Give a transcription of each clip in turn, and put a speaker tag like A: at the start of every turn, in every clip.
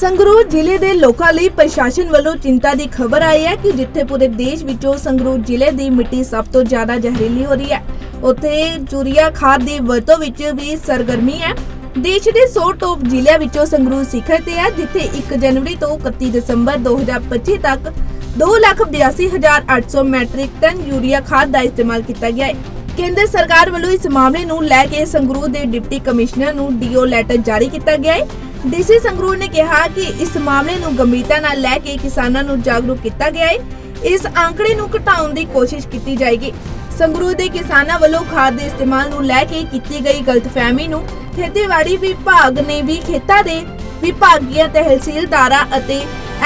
A: ਸੰਗਰੂਰ ਜ਼ਿਲ੍ਹੇ ਦੇ ਲੋਕਾਂ ਲਈ ਪ੍ਰਸ਼ਾਸਨ ਵੱਲੋਂ ਚਿੰਤਾ ਦੀ ਖਬਰ ਆਈ ਹੈ ਕਿ ਜਿੱਥੇ ਪੂਰੇ ਦੇਸ਼ ਵਿੱਚੋਂ ਸੰਗਰੂਰ ਜ਼ਿਲ੍ਹੇ ਦੀ ਮਿੱਟੀ ਸਭ ਤੋਂ ਜ਼ਿਆਦਾ ਜ਼ਹਿਰੀਲੀ ਹੋ ਰਹੀ ਹੈ, ਉੱਥੇ ਯੂਰੀਆ ਖਾਦ ਦੀ ਵਰਤੋਂ ਵਿੱਚ ਵੀ ਸਰਗਰਮੀ ਹੈ। ਦੇਸ਼ ਦੇ 100 ਟੋਪ ਜ਼ਿਲ੍ਹਿਆਂ ਵਿੱਚੋਂ ਸੰਗਰੂਰ ਸਿਖਰ ਤੇ ਹੈ, ਜਿੱਥੇ 1 ਜਨਵਰੀ ਤੋਂ 31 ਦਸੰਬਰ 2025 ਤੱਕ 282800 ਮੈਟ੍ਰਿਕ ਟਨ ਯੂਰੀਆ ਖਾਦ ਦਾ ਇਸਤੇਮਾਲ ਕੀਤਾ ਗਿਆ ਹੈ। ਕੇਂਦਰ ਸਰਕਾਰ ਵੱਲੋਂ ਇਸ ਮਾਮਲੇ ਨੂੰ ਲੈ ਕੇ ਸੰਗਰੂਰ ਦੇ ਡਿਪਟੀ ਕਮਿਸ਼ਨਰ ਨੂੰ ਡੀਓ ਲੈਟਰ ਜਾਰੀ ਕੀਤਾ ਗਿਆ ਹੈ। ਡੀਸੀ ਸੰਗਰੂਰ ਨੇ ਕਿਹਾ ਕਿ ਇਸ ਮਾਮਲੇ ਨੂੰ ਗੰਭੀਰਤਾ ਨਾਲ ਲੈ ਕੇ ਕਿਸਾਨਾਂ ਨੂੰ ਜਾਗਰੂਕ ਕੀਤਾ ਗਿਆ ਹੈ। ਇਸ ਆંકੜੇ ਨੂੰ ਘਟਾਉਣ ਦੀ ਕੋਸ਼ਿਸ਼ ਕੀਤੀ ਜਾਏਗੀ। ਸੰਗਰੂਰ ਦੇ ਕਿਸਾਨਾਂ ਵੱਲੋਂ ਖਾਦ ਦੇ ਇਸਤੇਮਾਲ ਨੂੰ ਲੈ ਕੇ ਕੀਤੀ ਗਈ ਗਲਤਫਹਿਮੀ ਨੂੰ ਖੇਤੀਬਾੜੀ ਵਿਭਾਗ ਨੇ ਵੀ ਖੇਤਾਂ ਦੇ ਵਿਭਾਗੀय ਤਹਿਸੀਲਦਾਰਾਂ ਅਤੇ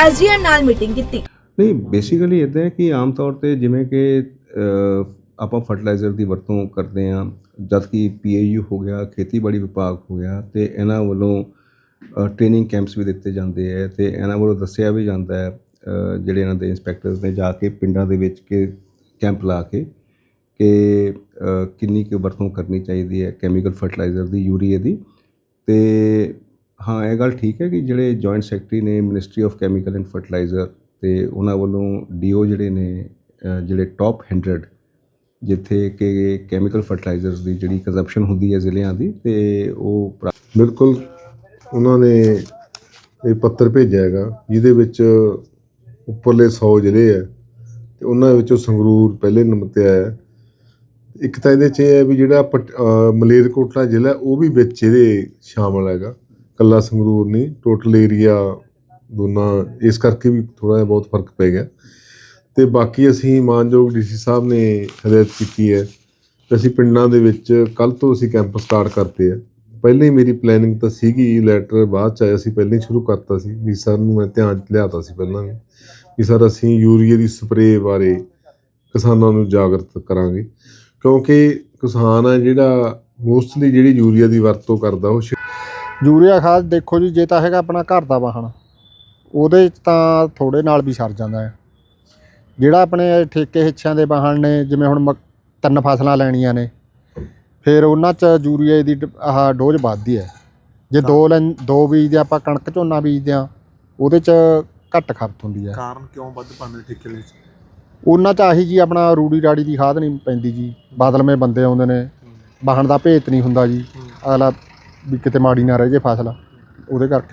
A: ਐਸਡੀਐਮ ਨਾਲ ਮੀਟਿੰਗ ਕੀਤੀ।
B: ਨਹੀਂ ਬੇਸਿਕਲੀ ਇਦਾਂ ਹੈ ਕਿ ਆਮ ਤੌਰ ਤੇ ਜਿਵੇਂ ਕਿ ਆਪਾਂ ਫਰਟੀਲਾਈਜ਼ਰ ਦੀ ਵਰਤੋਂ ਕਰਦੇ ਆ ਜਦ ਕਿ ਪੀਏਯੂ ਹੋ ਗਿਆ, ਖੇਤੀਬਾੜੀ ਵਿਭਾਗ ਹੋ ਗਿਆ ਤੇ ਇਹਨਾਂ ਵੱਲੋਂ ਟ੍ਰੇਨਿੰਗ ਕੈਂਪਸ ਵੀ ਦਿੱਤੇ ਜਾਂਦੇ ਹੈ ਤੇ ਇਹਨਾਂ ਵੱਲੋਂ ਦੱਸਿਆ ਵੀ ਜਾਂਦਾ ਹੈ ਜਿਹੜੇ ਇਹਨਾਂ ਦੇ ਇੰਸਪੈਕਟਰਸ ਨੇ ਜਾ ਕੇ ਪਿੰਡਾਂ ਦੇ ਵਿੱਚ ਕੇ ਕੈਂਪ ਲਾ ਕੇ ਕਿ ਕਿੰਨੀ ਕੁ ਵਰਤੋਂ ਕਰਨੀ ਚਾਹੀਦੀ ਹੈ ਕੈਮੀਕਲ ਫਰਟੀਲਾਈਜ਼ਰ ਦੀ, ਯੂਰੀਏ ਦੀ। ਤੇ ਹਾਂ, ਇਹ ਗੱਲ ਠੀਕ ਹੈ ਕਿ ਜਿਹੜੇ ਜੁਆਇੰਟ ਸੈਕਟਰੀ ਨੇ ministry of chemical and fertiliser ਤੇ ਉਹਨਾਂ ਵੱਲੋਂ ਡੀਓ ਜਿਹੜੇ ਨੇ ਜਿਹੜੇ ਟੌਪ 100 ਜਿੱਥੇ ਕਿ ਕੈਮੀਕਲ ਫਰਟੀਲਾਈਜ਼ਰਸ ਦੀ ਜਿਹੜੀ ਕੰਜ਼ੰਪਸ਼ਨ ਹੁੰਦੀ ਹੈ ਜ਼ਿਲ੍ਹਿਆਂ ਦੀ ਤੇ ਉਹ
C: ਬਿਲਕੁਲ ਉਹਨਾਂ ਨੇ ਇਹ ਪੱਤਰ ਭੇਜਿਆ ਹੈਗਾ, ਜਿਹਦੇ ਵਿੱਚ ਉੱਪਰਲੇ 100 ਜ਼ਿਲ੍ਹੇ ਹੈ, ਤੇ ਉਹਨਾਂ ਵਿੱਚੋਂ ਸੰਗਰੂਰ ਪਹਿਲੇ ਨੰਬਰ ਤੇ ਆਇਆ ਇੱਕ ਤਾਂ ਇਹਦੇ 'ਚ ਇਹ ਹੈ ਵੀ ਜਿਹੜਾ ਪਟ- ਮਲੇਰਕੋਟਲਾ ਜ਼ਿਲ੍ਹਾ ਉਹ ਵੀ ਵਿੱਚ ਇਹਦੇ ਸ਼ਾਮਲ ਹੈਗਾ, ਕੱਲਾ ਸੰਗਰੂਰ ਨਹੀਂ ਟੋਟਲ ਏਰੀਆ ਦੋਨਾਂ, ਇਸ ਕਰਕੇ ਵੀ ਥੋੜਾ ਜਿਹਾ ਬਹੁਤ ਫ਼ਰਕ ਪੈ ਗਿਆ। ਤੇ ਬਾਕੀ ਅਸੀਂ ਮਾਨਯੋਗ ਡੀਸੀ ਸਾਹਿਬ ਨੇ ਹਦਾਇਤ ਕੀਤੀ ਹੈ ਤੇ ਅਸੀਂ ਪਿੰਡਾਂ ਦੇ ਵਿੱਚ ਕੱਲ ਤੋਂ ਅਸੀਂ ਕੈਂਪ ਸਟਾਰਟ ਕਰਤੇ ਆ ਪਹਿਲਾਂ ਹੀ ਮੇਰੀ ਪਲੈਨਿੰਗ ਤਾਂ ਸੀਗੀ ਲੈਟਰ ਬਾਅਦ ਚ ਆਇਆ ਸੀ, ਪਹਿਲਾਂ ਹੀ ਸ਼ੁਰੂ ਕਰਤਾ ਸੀ, ਵੀ ਸਰ ਨੂੰ ਮੈਂ ਧਿਆਨ ਚ ਲਿਆਤਾ ਸੀ ਪਹਿਲਾਂ ਵੀ ਵੀ ਸਰ ਅਸੀਂ ਯੂਰੀਏ ਦੀ ਸਪਰੇਅ ਬਾਰੇ ਕਿਸਾਨਾਂ ਨੂੰ ਜਾਗਰਤ ਕਰਾਂਗੇ, ਕਿਉਂਕਿ ਕਿਸਾਨ ਆ ਜਿਹੜਾ ਮੋਸਟਲੀ ਜਿਹੜੀ ਯੂਰੀਆ ਦੀ ਵਰਤੋਂ ਕਰਦਾ ਉਹ
D: ਯੂਰੀਆ ਖਾਦ ਦੇਖੋ ਜੀ, ਜੇ ਤਾਂ ਹੈਗਾ ਆਪਣਾ ਘਰ ਦਾ ਵਾਹਣ, ਉਹਦੇ 'ਚ ਤਾਂ ਥੋੜੇ ਨਾਲ ਵੀ ਸਰ ਜਾਂਦਾ ਹੈ। ਜਿਹੜਾ ਆਪਣੇ ਠੇਕੇ ਹਿੱਸਿਆਂ ਦੇ ਵਾਹਣ ਨੇ, ਜਿਵੇਂ ਹੁਣ ਮਕ- ਤਿੰਨ ਫਸਲਾਂ ਲੈਣੀਆਂ ਨੇ ਫਿਰ ਉਹਨਾਂ 'ਚ ਯੂਰੀਆ ਦੀ ਡ- ਆਹ ਡੋਜ਼ ਵੱਧਦੀ ਹੈ। ਜੇ ਦੋ ਲੈਣ ਦੋ ਬੀਜਦੇ ਆਪਾਂ ਕਣਕ ਝੋਨਾ ਬੀਜਦੇ ਆ ਉਹਦੇ 'ਚ ਘੱਟ ਖਪਤ ਹੁੰਦੀ ਹੈ।
E: ਕਾਰਨ ਕਿਉਂ ਵੱਧ ਪਾਉਂਦੇ ਠੇਕੇ ਦੇ ਵਿੱਚ?
D: ਉਹਨਾਂ 'ਚ ਆਹੀ ਜੀ ਆਪਣਾ ਰੂੜੀ ਰਾੜੀ ਦੀ ਖਾਦ ਨਹੀਂ ਪੈਂਦੀ ਜੀ। ਬਾਦਲਵੇਂ ਬੰਦੇ ਆਉਂਦੇ ਨੇ ਵਾਹਣ ਦਾ ਭੇਤ ਨਹੀਂ ਹੁੰਦਾ ਜੀ। ਅਗਲਾ ਵੀ ਕਿਤੇ ਮਾੜੀ ਨਾ ਰਹਿ ਜੇ ਫਸਲ ਉਹਦੇ ਕਰਕੇ।